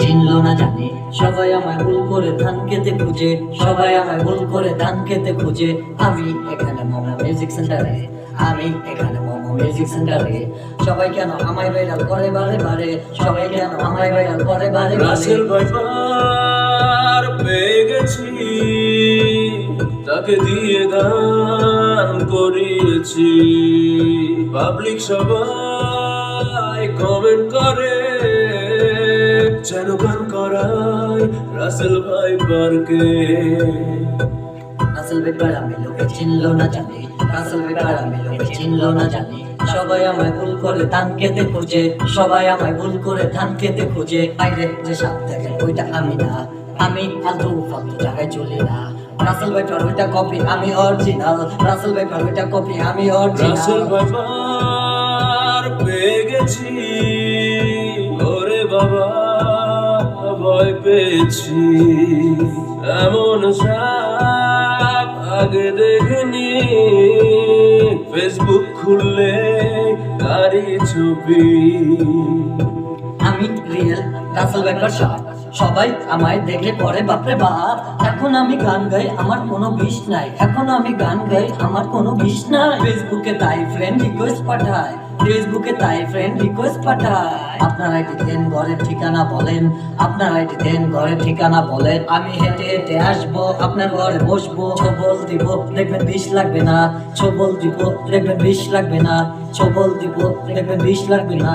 চিনলো না জানি। সবাই আমায় ভুল করে ধান খেতে খুঁজে। সবাই আমায় ভুল করে ধান খেতে খুঁজে। আমি এখানে মোমো মিউজিক সেন্টারে। আমি এখানে মোমো মিউজিক সেন্টারে। সবাই কেন আমায় করে বারে বারে? সবাই কেন আমায় করে বারে পেয়ে গেছি, তাকে দিয়ে গান করিয়েছি পাবলিক সবাই কমেন্ট করে যেন গান করাই রাসেল ভাইপারকে রাসেল বেকার আমি লোকে চিনলো না জানি। রাসেল বেকার আমি লোকে চিনলো না জানি। সবাই আমায় ভুল করে ধান খেতে খুঁজে। সবাই আমায় ভুল করে ধান খেতে খুঁজে। বাইরে যে সাপ দেখেন ওইটা আমি না। আমি ফালতু ফালতু জায়গায় চলি না। রাসেল বেকার ওইটা কপি আমি অরিজিনাল রাসেল বেকার ওইটা কপি আমি রাসেল অরিজিনাল ভাইপার পেয়ে গেছি। ভয় পেয়েছি। এমন সাপ আগে দেখিনি। ফেসবুক খুললে তারই ছবি। আমি রিয়েল রাসেল বেকার সাপ। সবাই আমায় দেখে পরে, বাপরে বাপ, এখন আমি গান গাই, আমার কোনো বিষ নাই। এখন আমি গান গাই, আমার কোনো বিষ নাই। ফেসবুকে তাই ফ্রেন্ড রিকোয়েস্ট পাঠায়। ফেসবুকে তাই ফ্রেন্ড রিকোয়েস্ট পাঠায়। আপনার আইডি দেন, ঘরের ঠিকানা বলেন, আপনার আইডি দেন, ঘরের ঠিকানা বলেন। আমি হেঁটে হেঁটে আসব, আপনার ঘরে বসবো, ছবল দিব, দেখবেন বিষ লাগবে না, ছবল দিব, দেখবেন বিষ লাগবে না, ছবল দিব, দেখবেন বিষ লাগবে না।